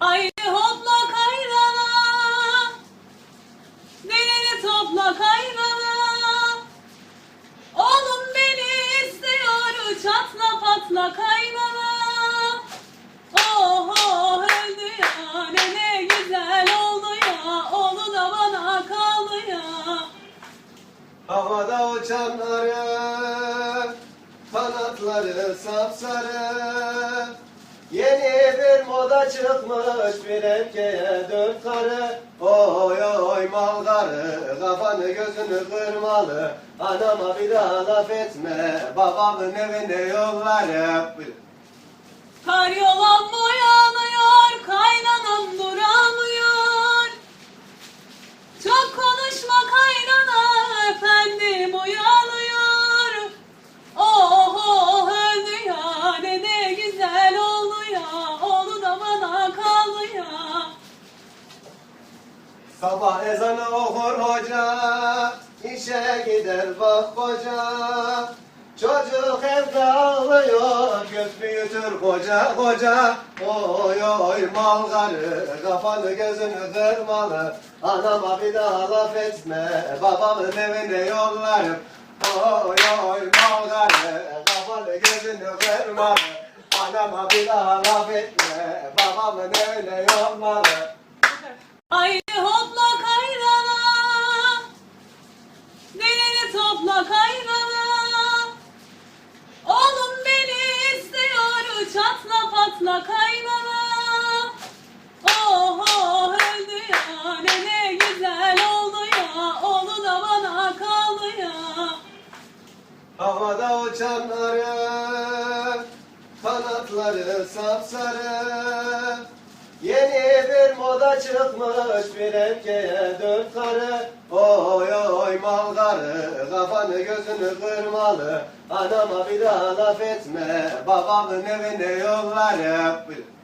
Haydi hopla kayrana. Delini topla kayrana? Oğlum beni istiyor çatla patla kaynana. Oho öldü ya ne ne güzel oldu ya Oğlu da bana kaldı ya. Havada uçanları Kanatları sapsarı Moda çıkmış bir erkeğe dört karı Oy oy mal karı Kafanı gözünü kırmalı Anama bir daha laf etme Babamın evine yollarım Buyurun. Karyolan Sabah ezanı okur hoca, işe gider bak koca. Çocuk evde ağlıyor, göz büyütür koca koca. Oy oy mal karı, kafanı gözünü kırmalı. Anama bir daha laf etme, babamın evine yollarım. Oy oy mal karı, kafanı gözünü kırmalı. Anama bir daha laf etme, babamın evine yollarım. Topla kayrana Oğlum beni istiyor çatla patla kaynana. Oho öldü ya ne ne güzel oldu ya Oğlu da bana kaldı ya. Havada uçanları Kanatları sapsarı. Yeni bir moda çıkmış bir erkeğe dört karı. Oy oy mal karı Kafanı gözünü kırmalı. Anama bir daha laf etme. Babamın evine yollarım. Buyurun.